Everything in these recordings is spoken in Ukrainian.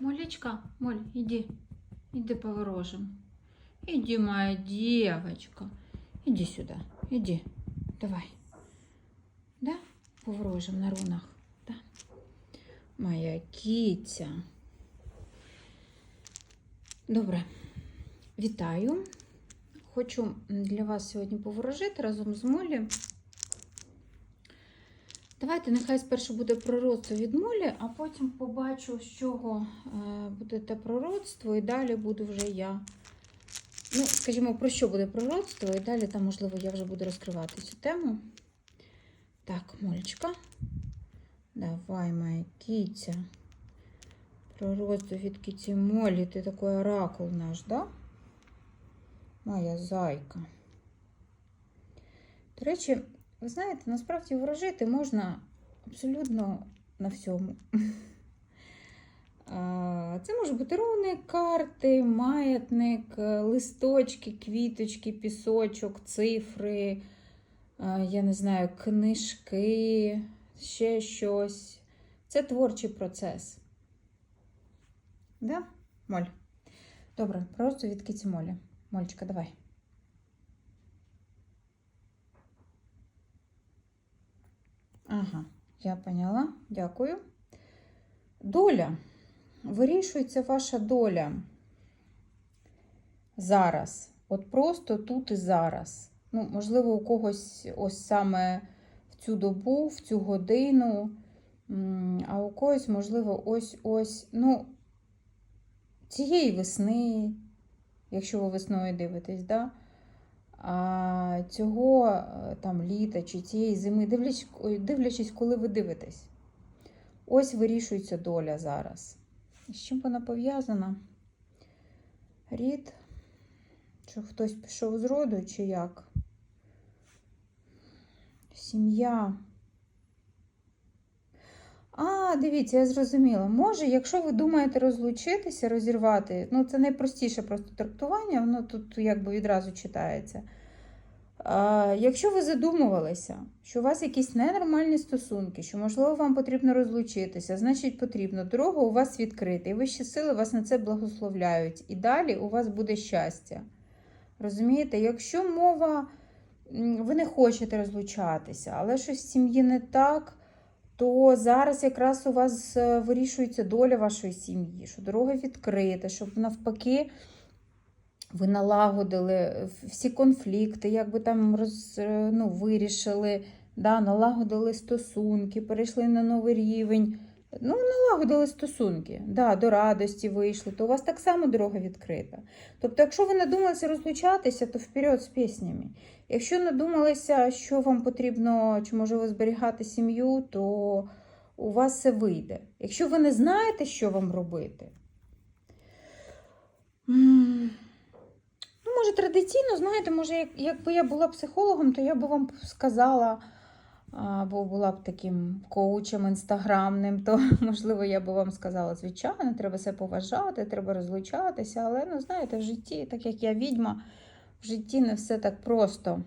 Молечка, Моль, иди. Иди поворожим. Иди, моя девочка. Иди сюда. Иди. Давай. Да? Поворожим на рунах. Да. Моя кіця. Добре. Вітаю. Хочу для вас сьогодні поворожити разом з Молі. Давайте, нехай спершу буде пророцтво від молі, а потім побачу, з чого е, буде те пророцтво, і далі буду вже я. Ну, скажімо, про що буде пророцтво, і далі там, можливо, я вже буду розкривати цю тему. Так, Молечка. Давай, моя кіця. Пророцтво від кіці Молі. Ти такий оракул наш, да? Моя зайка. До речі, ви знаєте, насправді ворожити можна абсолютно на всьому. Це може бути руни, карти, маятник, е, листочки, квіточки, пісочок, цифри, я не знаю, книжки, ще щось. Це творчий процес. Да? Моль. Добре, просто від киці Молі. Мольчика, давай. Ага, я поняла. Дякую. Доля. Вирішується ваша доля зараз. От просто тут і зараз. Ну, можливо, у когось ось саме в цю добу, в цю годину, а у когось, можливо, ось-ось, ну, цієї весни, якщо ви весною дивитесь, да? а цього е, там літа чи цієї зими, дивлячись, коли ви дивитесь. Ось вирішується доля зараз. З чим вона пов'язана? Рід? Чи хтось пішов з роду, чи як? Сім'я. А, дивіться, я зрозуміла. Може, якщо ви думаєте розлучитися, розірвати, ну це найпростіше просто трактування, воно тут якби відразу читається. Якщо ви задумувалися, що у вас якісь ненормальні стосунки, що, можливо, вам потрібно розлучитися, значить потрібно. Дорога у вас відкрита, і вищі сили вас на це благословляють. І далі у вас буде щастя. Розумієте, якщо мова, ви не хочете розлучатися, але щось в сім'ї не так то зараз якраз у вас е, вирішується доля вашої сім'ї, що дорога відкрита, щоб навпаки ви налагодили всі конфлікти, якби там роз, е, ну, вирішили, да, налагодили стосунки, перейшли на новий рівень. Ну, налагодили стосунки, да, до радості вийшли, то у вас так само дорога відкрита. Тобто, якщо ви надумалися розлучатися, то вперед з піснями. Якщо надумалися, що вам потрібно, чи можливо зберігати сім'ю, то у вас все вийде. Якщо ви не знаєте, що вам робити, може, традиційно, знаєте, може, як, якби я була психологом, то я би вам сказала, або була б таким коучем інстаграмним, то, можливо, я би вам сказала, звичайно, треба себе поважати, треба розлучатися, але, ну, знаєте, в житті, так як я відьма, в житті не все так просто.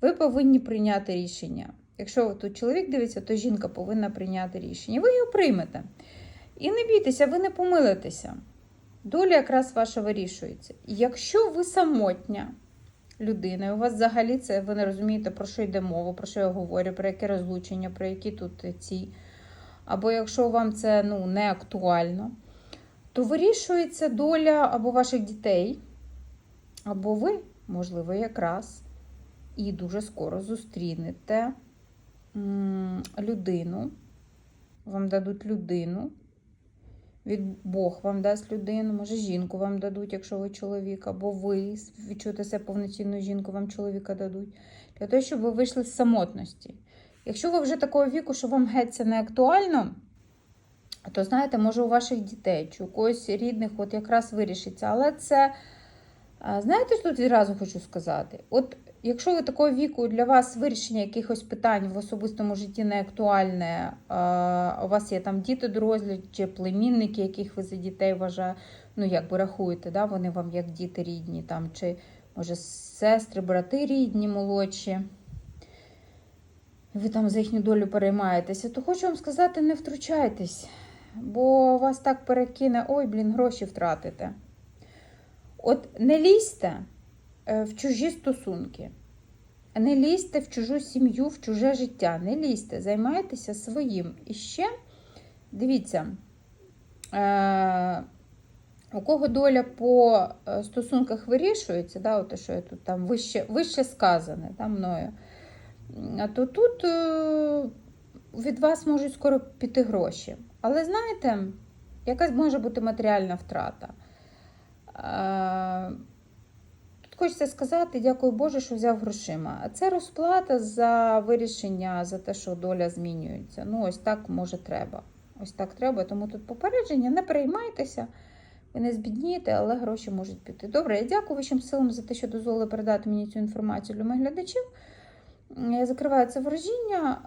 Ви повинні прийняти рішення. Якщо тут чоловік дивиться, то жінка повинна прийняти рішення. Ви його приймете. І не бійтеся, ви не помилитеся. Доля якраз ваша вирішується. Якщо ви самотня людина, і у вас взагалі це ви не розумієте, про що йде мова, про що я говорю, про яке розлучення, про які тут ці. Або якщо вам це ну, не актуально, то вирішується доля або ваших дітей, або ви, можливо, якраз і дуже скоро зустрінете людину, вам дадуть людину, від Бог вам дасть людину, може, жінку вам дадуть, якщо ви чоловік, або ви відчуєте себе повноцінною жінку, вам чоловіка дадуть. Для того, щоб ви вийшли з самотності. Якщо ви вже такого віку, що вам геть це не актуально, то знаєте, може у ваших дітей чи у когось рідних от якраз вирішиться. Але це, знаєте, тут відразу хочу сказати? От якщо ви такого віку для вас вирішення якихось питань в особистому житті не актуальне, у вас є там діти дорослі чи племінники, яких ви за дітей вважаєте, ну як ви рахуєте, да, вони вам як діти рідні, там, чи може сестри, брати рідні, молодші. Ви там за їхню долю переймаєтеся, то хочу вам сказати, не втручайтесь. бо вас так перекине, ой, блін, гроші втратите. От не лізьте в чужі стосунки. Не лізьте в чужу сім'ю, в чуже життя. Не лізьте, займайтеся своїм. І ще дивіться, е, у кого доля по е, стосунках вирішується, да, от що я тут там вище, вище сказане да, мною, то тут е, від вас можуть скоро піти гроші. Але знаєте, яка може бути матеріальна втрата? Хочеться сказати, дякую Боже, що взяв грошима. Це розплата за вирішення, за те, що доля змінюється. Ну, ось так може треба. Ось так треба. Тому тут попередження, не переймайтеся, ви не збіднієте, але гроші можуть піти. Добре, я дякую вашим силам за те, що дозволили передати мені цю інформацію для моїх глядачів. Я закриваю це ворожіння.